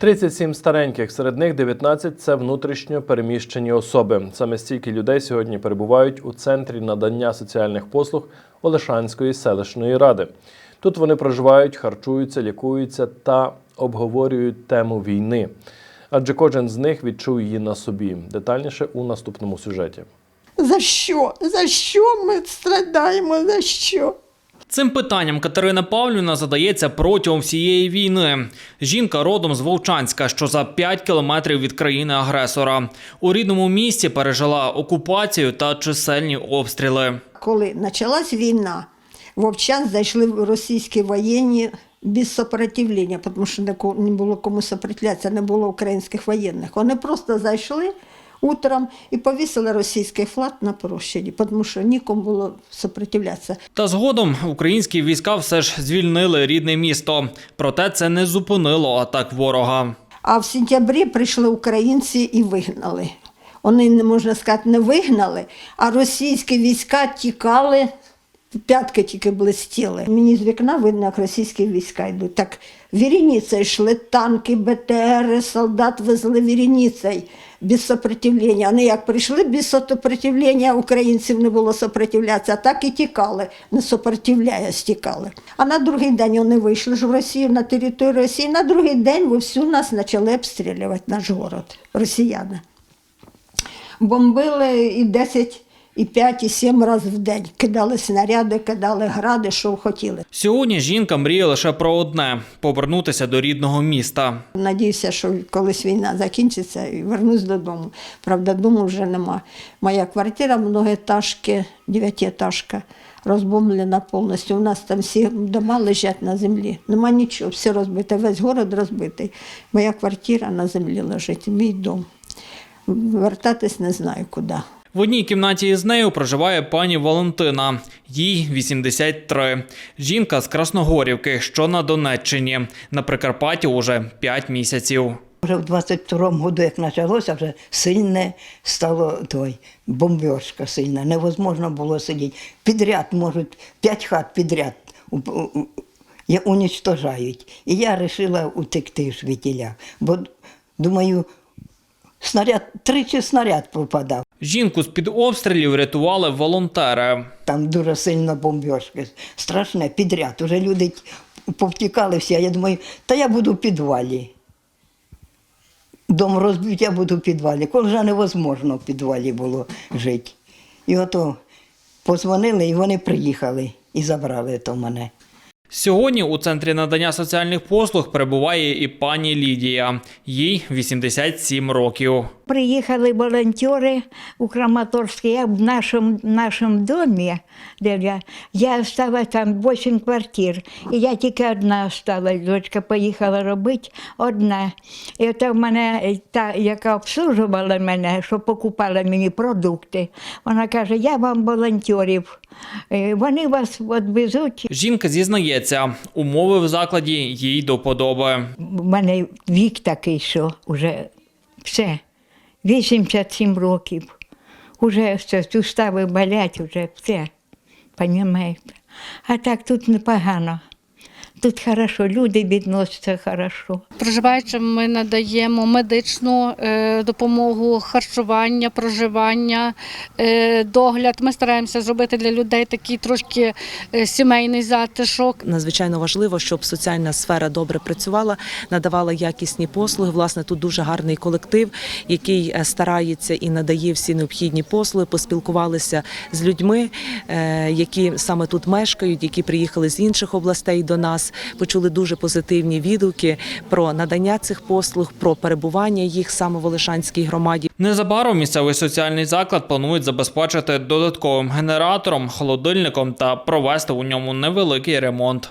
37 стареньких, серед них 19 – це внутрішньо переміщені особи. Саме стільки людей сьогодні перебувають у центрі надання соціальних послуг Олешанської селищної ради. Тут вони проживають, харчуються, лікуються та обговорюють тему війни. Адже кожен з них відчув її на собі. Детальніше у наступному сюжеті. За що? За що ми страдаємо? За що? Цим питанням Катерина Павлівна задається протягом всієї війни. Жінка родом з Вовчанська, що за 5 кілометрів від країни-агресора. У рідному місті пережила окупацію та чисельні обстріли. Коли почалась війна, в Овчан зайшли російські воєнні без сопротивлення, тому що не було кому сопротивлятися, не було українських воєнних. Вони просто зайшли утром і повісили російський флаг на площаді, тому що нікому було сопротивлятися. Та згодом українські війська все ж звільнили рідне місто. Проте це не зупинило атак ворога. А в сентябрі прийшли українці і вигнали. Вони, не можна сказати, не вигнали, а російські війська тікали, п'ятки тільки блистіли. Мені з вікна видно, як російські війська йдуть. Так віріницею йшли танки, БТРи, солдат везли віріницею без сопротивлення. Вони як прийшли без сопротивлення, українців не було сопротивлятися, а так і тікали, не сопротивляясь, тікали. А на другий день вони вийшли ж в Росію на територію Росії. На другий день вовсю нас почали обстрілювати наш город, росіяни. Бомбили і 10, і 5, і 7 разів в день. Кидали снаряди, кидали гради, що хотіли. Сьогодні жінка мріє лише про одне повернутися до рідного міста. Надіюся, що колись війна закінчиться і вернусь додому. Правда, дому вже нема. Моя квартира, многоетажки, дев'ятиэтажка, розбомблена повністю. У нас там всі дома лежать на землі. Нема нічого, все розбите, весь город розбитий. Моя квартира на землі лежить, мій дом. Вертатись не знаю куди. В одній кімнаті із нею проживає пані Валентина. Їй 83. Жінка з Красногорівки, що на Донеччині. На Прикарпатті уже 5 місяців. Вже в 22-му году, як почалося, вже сильне стало той бомбіжка сильна. Невозможно було сидіти. Підряд можуть, п'ять хат підряд унічтожають. І я вирішила утекти ж від Бо думаю, снаряд, тричі снаряд пропадав. Жінку з-під обстрілів рятували волонтери. Там дуже сильно бомбіжки. Страшне, підряд. Уже люди повтікали всі, я думаю, та я буду в підвалі. Дом розб'ють, я буду в підвалі. Коли вже невозможно в підвалі було жити. І ото позвонили, і вони приїхали і забрали то мене. Сьогодні у центрі надання соціальних послуг перебуває і пані Лідія. Їй 87 років. Приїхали волонтери у Краматорський, я в нашому, нашому домі, де я, я стала там 8 квартир, і я тільки одна осталась, дочка поїхала робити, одна. І це в мене е, та, яка обслужувала мене, що покупала мені продукти, вона каже, я вам волонтерів, е, вони вас відвезуть. Жінка зізнається, умови в закладі їй до подоби. У мене вік такий, що вже все, 87 років. Уже все, сустави болять, вже все. Понімаєте? А так тут непогано. Тут хорошо, люди відносяться хорошо. Проживаючим ми надаємо медичну е, допомогу, харчування, проживання, е, догляд. Ми стараємося зробити для людей такий трошки е, сімейний затишок. Надзвичайно важливо, щоб соціальна сфера добре працювала, надавала якісні послуги. Власне, тут дуже гарний колектив, який старається і надає всі необхідні послуги. Поспілкувалися з людьми, е, які саме тут мешкають, які приїхали з інших областей до Почули дуже позитивні відгуки про надання цих послуг, про перебування їх саме в Олешанській громаді. Незабаром місцевий соціальний заклад планують забезпечити додатковим генератором, холодильником та провести у ньому невеликий ремонт.